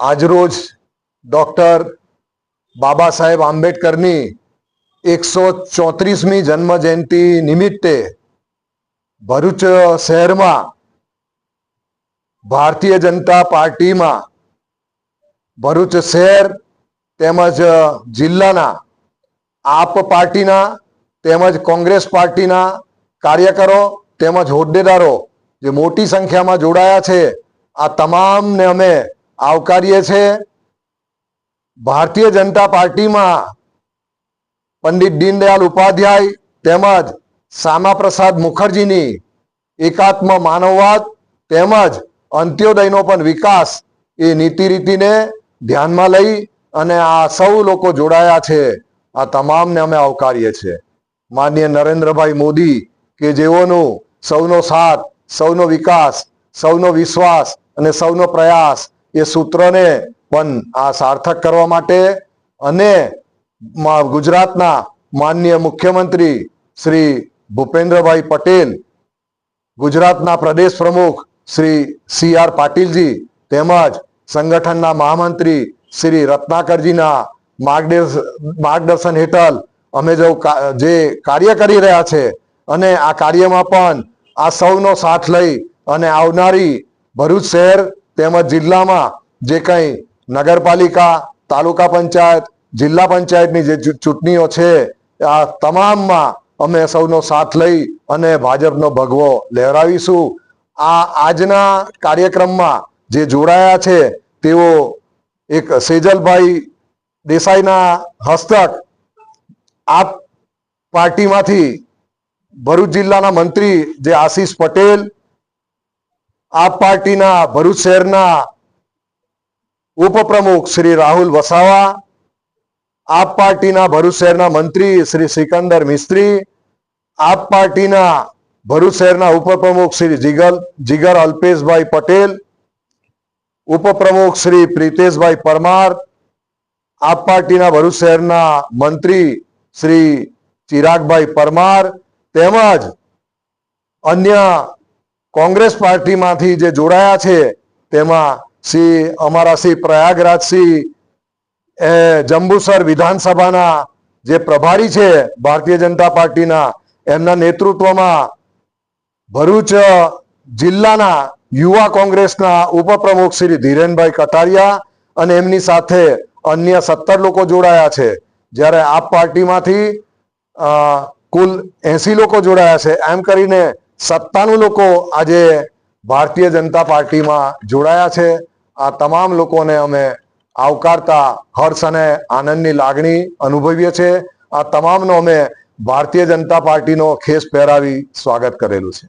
આજરોજ ડોક્ટર બાબા સાહેબ આંબેડકરની એકસો ચોત્રીસમી જન્મ જયંતિ નિમિત્તે ભરૂચ શહેરમાં ભારતીય જનતા પાર્ટીમાં ભરૂચ શહેર તેમજ જિલ્લાના આપ પાર્ટીના તેમજ કોંગ્રેસ પાર્ટીના કાર્યકરો તેમજ હોદ્દેદારો જે મોટી સંખ્યામાં જોડાયા છે, આ તમામને અમે આવકારીએ છીએ ભારતીય જનતા પાર્ટીમાં પંડિત દીનદયાલ ઉપાધ્યાય તેમજ શ્યામા પ્રસાદ મુખર્જીની એકાત્મ માનવવાદ તેમજ અંત્યોદયનો પણ વિકાસ એ નીતિ રીતિને ધ્યાનમાં લઈ અને આ સૌ લોકો જોડાયા છે. આ તમામને અમે આવકારીએ છીએ. માન્ય નરેન્દ્રભાઈ મોદી કે જેઓનું સૌનો સાથ, સૌનો વિકાસ, સૌનો વિશ્વાસ અને સૌનો પ્રયાસ એ સૂત્રને પણ આ સાર્થક કરવા માટે અને ગુજરાતના માન્ય મુખ્યમંત્રી શ્રી ભૂપેન્દ્રભાઈ પટેલ, ગુજરાતના પ્રદેશ પ્રમુખ શ્રી સી આર પાટીલજી તેમજ સંગઠનના મહામંત્રી શ્રી રત્નાકરજીના માર્ગદર્શ માર્ગદર્શન હેઠળ અમે જો જે કાર્ય કરી રહ્યા છે અને આ કાર્યમાં પણ આ સૌનો સાથ લઈ અને આવનારી ભરૂચ શહેર તેમજ જિલ્લામાં જે કંઈ નગરપાલિકા, તાલુકા પંચાયત, જિલ્લા પંચાયતની જે ચૂંટણીઓ છે, આ તમામમાં અમે સૌનો સાથ લઈ અને ભાજપનો ભગવો લહેરાવીશું. આ આજના કાર્યક્રમમાં જે જોડાયા છે, તેઓ એક સેજલભાઈ દેસાઈના હસ્તક આપ પાર્ટીમાંથી ભરૂચ જિલ્લાના મંત્રી જે આશીષ પટેલ આપ પાર્ટીના ભરૂચ શહેરના ઉપપ્રમુખ શ્રી રાહુલ વસાવા, આપ પાર્ટીના ભરૂચ શહેરના મંત્રી શ્રી સિકંદર મિસ્ત્રી, આપ પાર્ટીના ભરૂચ શહેરના ઉપપ્રમુખ શ્રી જીગલ, જીગર અલ્પેશભાઈ પટેલ, ઉપપ્રમુખ શ્રી પ્રિતેશભાઈ પરમાર, આપ પાર્ટીના ભરૂચ શહેરના મંત્રી શ્રી ચિરાગભાઈ પરમાર, તેમજ અન્ય કોંગ્રેસ પાર્ટીમાંથી જે જોડાયા છે, તેમાં શ્રી અમારા શ્રી પ્રયાગરાજસિંહ, એ જંબુસર વિધાનસભાના જે પ્રભારી છે, ભારતીય જનતા પાર્ટીના, એમના નેતૃત્વમાં ભરૂચ જિલ્લાના યુવા કોંગ્રેસના ઉપપ્રમુખ શ્રી ધીરેનભાઈ કટારિયા અને એમની સાથે અન્ય સત્તર લોકો જોડાયા છે. જ્યારે આપ પાર્ટીમાંથી કુલ એસી લોકો જોડાયા છે. એમ કરીને સત્તાનું લોકો આજે ભારતીય જનતા પાર્ટીમાં જોડાયા છે. આ તમામ લોકોને અમે આવકારતા હર્ષ અને આનંદની લાગણી અનુભવીએ છીએ. આ તમામનો અમે ભારતીય જનતા પાર્ટીનો ખેસ પહેરાવી સ્વાગત કરેલું છે.